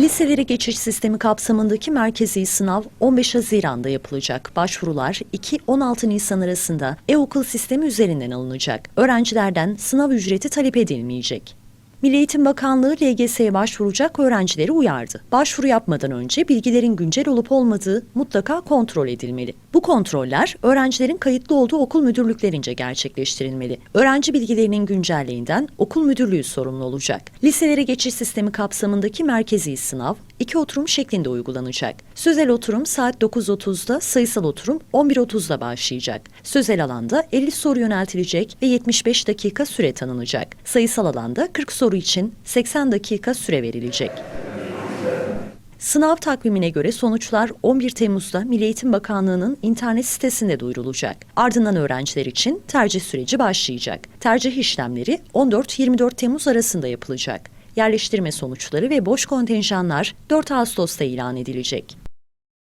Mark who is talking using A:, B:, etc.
A: Liselere geçiş sistemi kapsamındaki merkezi sınav 15 Haziran'da yapılacak. Başvurular 2-16 Nisan arasında e-okul sistemi üzerinden alınacak. Öğrencilerden sınav ücreti talep edilmeyecek. Milli Eğitim Bakanlığı LGS'ye başvuracak öğrencileri uyardı. Başvuru yapmadan önce bilgilerin güncel olup olmadığı mutlaka kontrol edilmeli. Bu kontroller öğrencilerin kayıtlı olduğu okul müdürlüklerince gerçekleştirilmeli. Öğrenci bilgilerinin güncelliğinden okul müdürlüğü sorumlu olacak. Liselere geçiş sistemi kapsamındaki merkezi sınav iki oturum şeklinde uygulanacak. Sözel oturum saat 9.30'da, sayısal oturum 11.30'da başlayacak. Sözel alanda 50 soru yöneltilecek ve 75 dakika süre tanınacak. Sayısal alanda 40 soru için 80 dakika süre verilecek. Sınav takvimine göre sonuçlar 11 Temmuz'da Milli Eğitim Bakanlığı'nın internet sitesinde duyurulacak. Ardından öğrenciler için tercih süreci başlayacak. Tercih işlemleri 14-24 Temmuz arasında yapılacak. Yerleştirme sonuçları ve boş kontenjanlar 4 Ağustos'ta ilan edilecek.